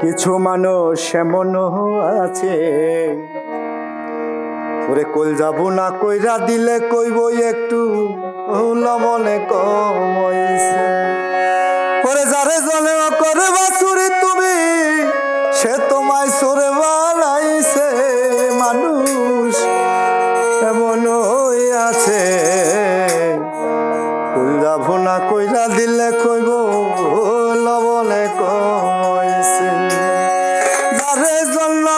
কিছু মানুষ এমন আছে। ওরে কল যাব না কইরা দিলে কইব একটু? লবণে কমইছে জন্য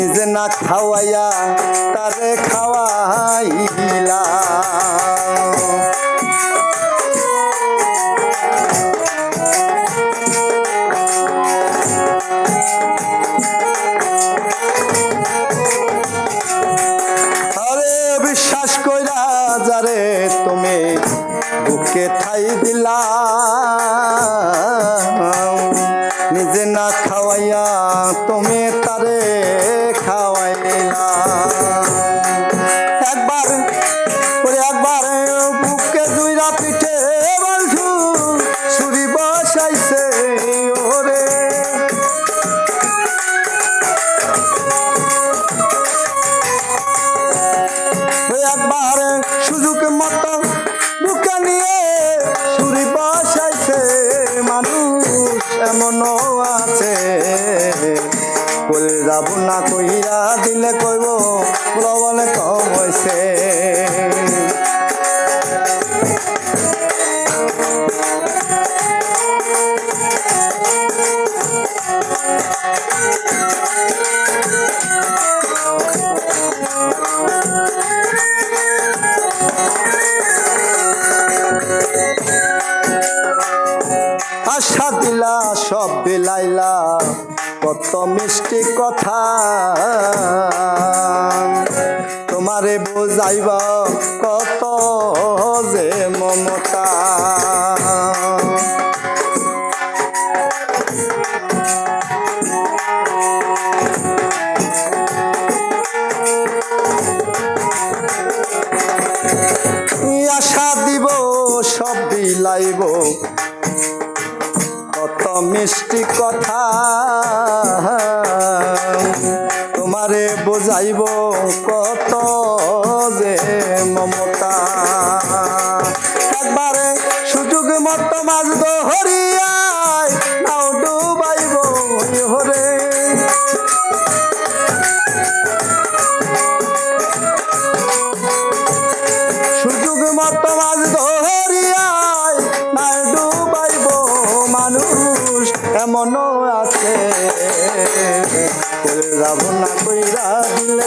নিজে না খাওয়াইয়া তারে খাওয়াইলা যারে তুমি ঠাই দিলা। নিজে না খাওয়াইয়া তুমি যাব কইরা দিলে কইব? কত মিষ্টি কথা। তোমারে বোঝাইবা কত যে মমতা। আশা দিব সব বিলাইব। মিষ্টি কথা। তোমারে বোঝাইব কত যে মমতা। এমনও আছে। যাব কইরা দিলে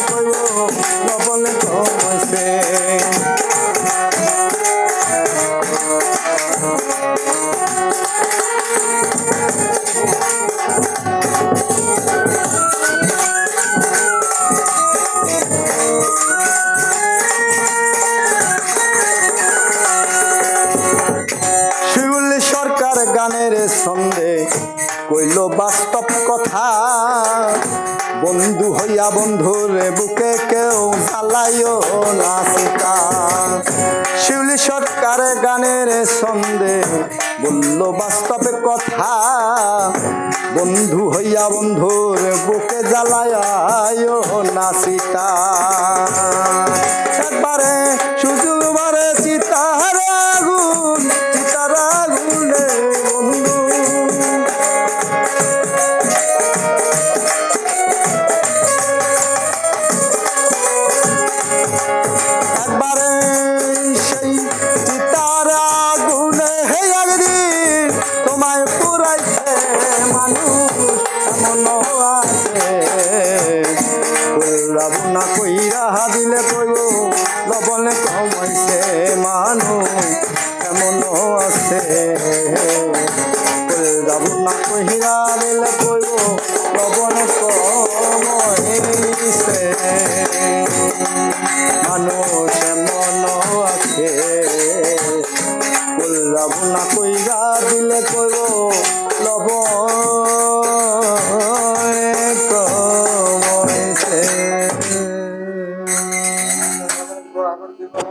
কইল, বাস্তব কথা। বন্ধু হইয়া বন্ধুর বুকে কেউ জ্বালাইও না সীতা শিউলি সরকার গানের ছন্দে বলল, বাস্তব কথা। বন্ধু হইয়া বন্ধুর বুকে জ্বালাইও না সীতা না কহিরা দিল কইব লবণ কমছে মানুষ আছে লবণ কইরা দিলে কইব লব